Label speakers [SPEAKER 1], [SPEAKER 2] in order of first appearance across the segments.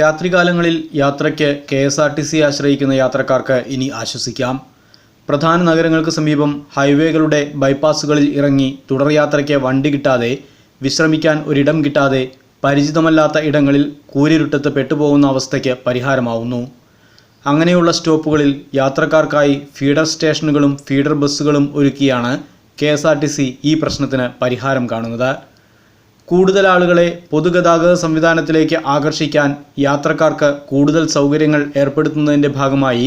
[SPEAKER 1] രാത്രികാലങ്ങളിൽ യാത്രയ്ക്ക് K S R T C ആശ്രയിക്കുന്ന യാത്രക്കാർക്ക് ഇനി ആശ്വസിക്കാം. പ്രധാന നഗരങ്ങൾക്ക് സമീപം ഹൈവേകളുടെ ബൈപ്പാസുകളിൽ ഇറങ്ങി തുടർ യാത്രയ്ക്ക് വണ്ടി കിട്ടാതെ വിശ്രമിക്കാൻ ഒരിടം കിട്ടാതെ പരിചിതമല്ലാത്ത ഇടങ്ങളിൽ കൂരിരുട്ടത്ത് പെട്ടുപോകുന്ന അവസ്ഥയ്ക്ക് പരിഹാരമാവുന്നു. അങ്ങനെയുള്ള സ്റ്റോപ്പുകളിൽ യാത്രക്കാർക്കായി ഫീഡർ സ്റ്റേഷനുകളും ഫീഡർ ബസ്സുകളും ഒരുക്കിയാണ് K S R T C ഈ പ്രശ്നത്തിന് പരിഹാരം കാണുന്നത്. കൂടുതൽ ആളുകളെ പൊതുഗതാഗത സംവിധാനത്തിലേക്ക് ആകർഷിക്കാൻ യാത്രക്കാർക്ക് കൂടുതൽ സൗകര്യങ്ങൾ ഏർപ്പെടുത്തുന്നതിന്റെ ഭാഗമായി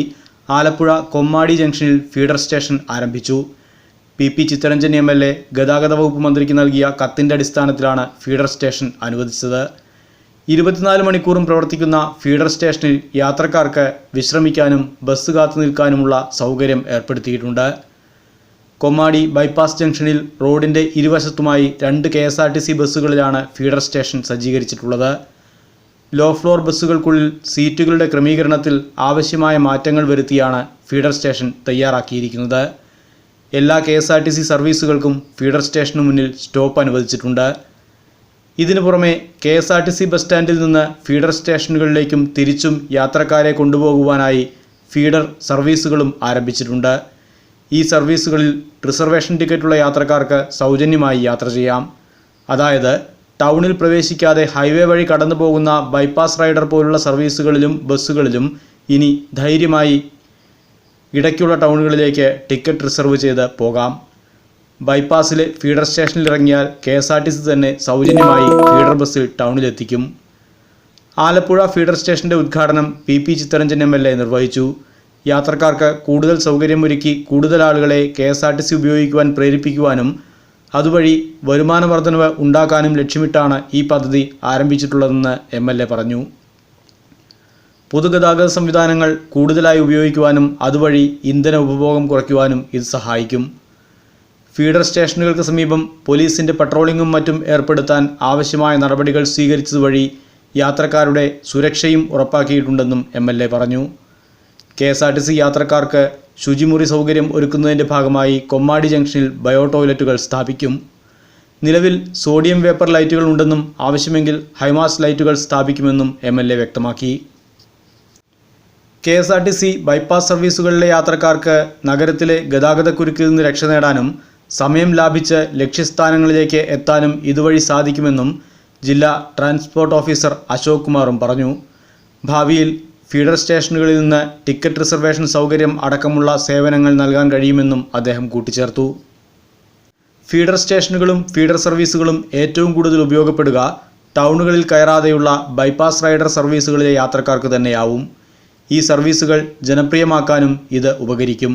[SPEAKER 1] ആലപ്പുഴ കൊമ്മാടി ജംഗ്ഷനിൽ ഫീഡർ സ്റ്റേഷൻ ആരംഭിച്ചു. P P Chitharanjan M L A ഗതാഗത വകുപ്പ് മന്ത്രിക്ക് നൽകിയ കത്തിന്റെ അടിസ്ഥാനത്തിലാണ് ഫീഡർ സ്റ്റേഷൻ അനുവദിച്ചത്. ഇരുപത്തിനാല് മണിക്കൂറും പ്രവർത്തിക്കുന്ന ഫീഡർ സ്റ്റേഷനിൽ യാത്രക്കാർക്ക് വിശ്രമിക്കാനും ബസ് കാത്തു നിൽക്കാനുമുള്ള സൗകര്യം ഏർപ്പെടുത്തിയിട്ടുണ്ട്. കൊമ്മാടി ബൈപ്പാസ് ജംഗ്ഷനിൽ റോഡിന്റെ ഇരുവശത്തുമായി രണ്ട് K S R T C ബസ്സുകളിലാണ് feeder station സജ്ജീകരിച്ചിട്ടുള്ളത്. ലോ ഫ്ലോർ ബസ്സുകൾക്കുള്ളിൽ സീറ്റുകളുടെ ക്രമീകരണത്തിൽ ആവശ്യമായ മാറ്റങ്ങൾ വരുത്തിയാണ് ഫീഡർ സ്റ്റേഷൻ തയ്യാറാക്കിയിരിക്കുന്നത്. എല്ലാ K S R T C സർവീസുകൾക്കും feeder സ്റ്റേഷന് മുന്നിൽ സ്റ്റോപ്പ് അനുവദിച്ചിട്ടുണ്ട്. ഇതിനു പുറമെ K S R T C bus സ്റ്റാൻഡിൽ നിന്ന് ഫീഡർ സ്റ്റേഷനുകളിലേക്കും തിരിച്ചും യാത്രക്കാരെ കൊണ്ടുപോകുവാനായി ഫീഡർ സർവീസുകളും ആരംഭിച്ചിട്ടുണ്ട്. ഈ സർവീസുകളിൽ റിസർവേഷൻ ടിക്കറ്റുള്ള യാത്രക്കാർക്ക് സൗജന്യമായി യാത്ര ചെയ്യാം. അതായത് ടൗണിൽ പ്രവേശിക്കാതെ ഹൈവേ വഴി കടന്നു പോകുന്ന ബൈപ്പാസ് റൈഡർ പോലുള്ള സർവീസുകളിലും ബസ്സുകളിലും ഇനി ധൈര്യമായി ഇടയ്ക്കുള്ള ടൗണുകളിലേക്ക് ടിക്കറ്റ് റിസർവ് ചെയ്ത് പോകാം. ബൈപ്പാസിലെ ഫീഡർ സ്റ്റേഷനിൽ ഇറങ്ങിയാൽ K S R T C തന്നെ സൗജന്യമായി ഫീഡർ ബസ്സിൽ ടൗണിലെത്തിക്കും. ആലപ്പുഴ ഫീഡർ സ്റ്റേഷന്റെ ഉദ്ഘാടനം P P Chitharanjan M L A നിർവഹിച്ചു. യാത്രക്കാർക്ക് കൂടുതൽ സൗകര്യമൊരുക്കി കൂടുതൽ ആളുകളെ K S R T C ഉപയോഗിക്കുവാൻ പ്രേരിപ്പിക്കുവാനും അതുവഴി വരുമാന വർധനവ് ഉണ്ടാക്കാനും ലക്ഷ്യമിട്ടാണ് ഈ പദ്ധതി ആരംഭിച്ചിട്ടുള്ളതെന്ന് എം എൽ എ പറഞ്ഞു. പൊതുഗതാഗത സംവിധാനങ്ങൾ കൂടുതലായി ഉപയോഗിക്കുവാനും അതുവഴി ഇന്ധന ഉപഭോഗം കുറയ്ക്കുവാനും ഇത് സഹായിക്കും. ഫീഡർ സ്റ്റേഷനുകൾക്ക് സമീപം പോലീസിന്റെ പട്രോളിങ്ങും മറ്റും ഏർപ്പെടുത്താൻ ആവശ്യമായ നടപടികൾ സ്വീകരിച്ചതുവഴി യാത്രക്കാരുടെ സുരക്ഷയും ഉറപ്പാക്കിയിട്ടുണ്ടെന്നും എം പറഞ്ഞു. K S R T C യാത്രക്കാർക്ക് ശുചിമുറി സൗകര്യം ഒരുക്കുന്നതിന്റെ ഭാഗമായി കൊമ്മാടി ജംഗ്ഷനിൽ ബയോ ടോയ്ലറ്റുകൾ സ്ഥാപിക്കും. നിലവിൽ സോഡിയം വേപ്പർ ലൈറ്റുകൾ ഉണ്ടെന്നും ആവശ്യമെങ്കിൽ ഹൈമാസ് ലൈറ്റുകൾ സ്ഥാപിക്കുമെന്നും എം എൽ എ വ്യക്തമാക്കി. K S R T C bypass സർവീസുകളിലെ യാത്രക്കാർക്ക് നഗരത്തിലെ ഗതാഗതക്കുരുക്കിൽ നിന്ന് രക്ഷ നേടാനും സമയം ലാഭിച്ച് ലക്ഷ്യസ്ഥാനങ്ങളിലേക്ക് എത്താനും ഇതുവഴി സാധിക്കുമെന്നും ജില്ലാ ട്രാൻസ്പോർട്ട് ഓഫീസർ അശോക് കുമാറും പറഞ്ഞു. ഭാവിയിൽ ഫീഡർ സ്റ്റേഷനുകളിൽ നിന്ന് ടിക്കറ്റ് റിസർവേഷൻ സൗകര്യം അടക്കമുള്ള സേവനങ്ങൾ നൽകാൻ കഴിയുമെന്നും അദ്ദേഹം കൂട്ടിച്ചേർത്തു. ഫീഡർ സ്റ്റേഷനുകളും ഫീഡർ സർവീസുകളും ഏറ്റവും കൂടുതൽ ഉപയോഗപ്പെടുക ടൗണുകളിൽ കയറാതെയുള്ള ബൈപ്പാസ് റൈഡർ സർവീസുകളിലെ യാത്രക്കാർക്ക് തന്നെയാവും. ഈ സർവീസുകൾ ജനപ്രിയമാക്കാനും ഇത് ഉപകരിക്കും.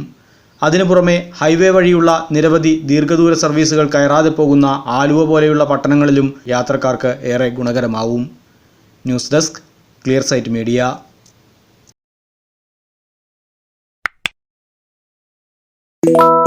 [SPEAKER 1] അതിനു പുറമെ ഹൈവേ വഴിയുള്ള നിരവധി ദീർഘദൂര സർവീസുകൾ കയറാതെ പോകുന്ന ആലുവ പോലെയുള്ള പട്ടണങ്ങളിലും യാത്രക്കാർക്ക് ഏറെ ഗുണകരമാവും. News desk clear site media.
[SPEAKER 2] You